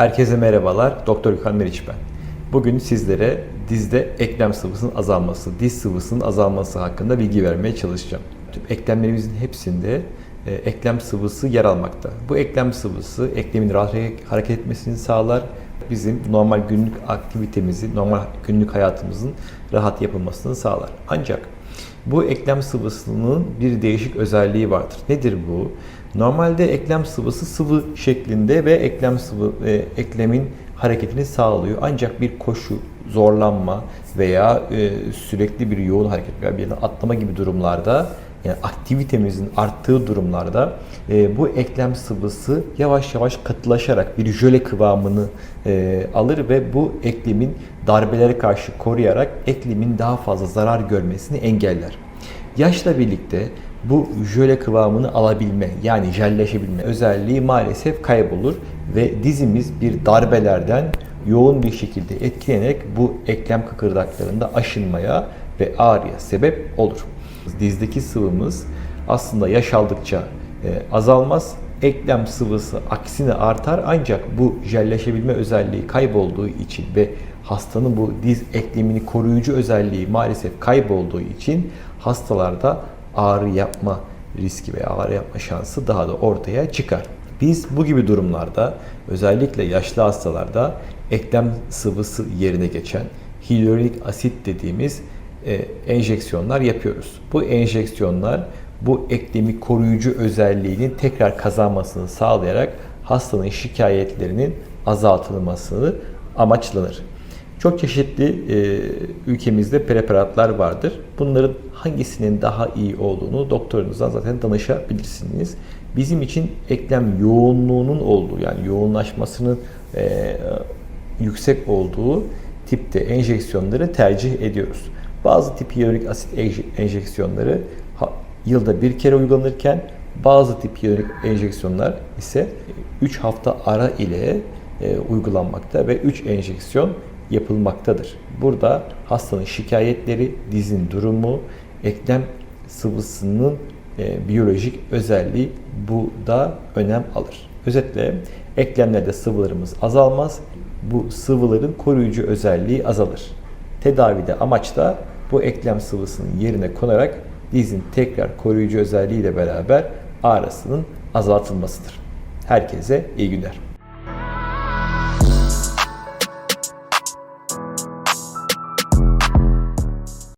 Herkese merhabalar. Doktor Gökhan Meriç ben. Bugün sizlere dizde eklem sıvısının azalması, diz sıvısının azalması hakkında bilgi vermeye çalışacağım. Tüm eklemlerimizin hepsinde e, eklem sıvısı yer almakta. Bu eklem sıvısı eklemin rahat hareket etmesini sağlar. Bizim normal günlük aktivitemizi, normal günlük hayatımızın rahat yapılmasını sağlar. Ancak bu eklem sıvısının bir değişik özelliği vardır. Nedir bu? Normalde eklem sıvısı sıvı şeklinde ve eklem sıvı e, eklemin hareketini sağlıyor. Ancak bir koşu, zorlanma veya e, sürekli bir yoğun hareket veya bir atlama gibi durumlarda yani aktivitemizin arttığı durumlarda e, bu eklem sıvısı yavaş yavaş katılaşarak bir jöle kıvamını e, alır ve bu eklemin darbelere karşı koruyarak eklemin daha fazla zarar görmesini engeller. Yaşla birlikte bu jöle kıvamını alabilme yani jelleşebilme özelliği maalesef kaybolur ve dizimiz bir darbelerden yoğun bir şekilde etkilenerek bu eklem kıkırdaklarında aşınmaya ve ağrıya sebep olur. Dizdeki sıvımız aslında yaş aldıkça e, azalmaz. Eklem sıvısı aksine artar ancak bu jelleşebilme özelliği kaybolduğu için ve hastanın bu diz eklemini koruyucu özelliği maalesef kaybolduğu için hastalarda ağrı yapma riski veya ağrı yapma şansı daha da ortaya çıkar. Biz bu gibi durumlarda özellikle yaşlı hastalarda eklem sıvısı yerine geçen hyaluronik asit dediğimiz enjeksiyonlar yapıyoruz. Bu enjeksiyonlar bu eklemi koruyucu özelliğinin tekrar kazanmasını sağlayarak hastanın şikayetlerinin azaltılmasını amaçlanır. Çok çeşitli e, ülkemizde preparatlar vardır. Bunların hangisinin daha iyi olduğunu doktorunuzdan zaten danışabilirsiniz. Bizim için eklem yoğunluğunun olduğu yani yoğunlaşmasının e, yüksek olduğu tipte enjeksiyonları tercih ediyoruz. Bazı tip hyaluronik asit enjeksiyonları yılda bir kere uygulanırken bazı tip hyaluronik enjeksiyonlar ise 3 hafta ara ile e, uygulanmakta ve 3 enjeksiyon yapılmaktadır. Burada hastanın şikayetleri, dizin durumu, eklem sıvısının e, biyolojik özelliği bu da önem alır. Özetle eklemlerde sıvılarımız azalmaz. Bu sıvıların koruyucu özelliği azalır. Tedavide amaç da bu eklem sıvısının yerine konarak dizin tekrar koruyucu özelliğiyle beraber ağrısının azaltılmasıdır. Herkese iyi günler.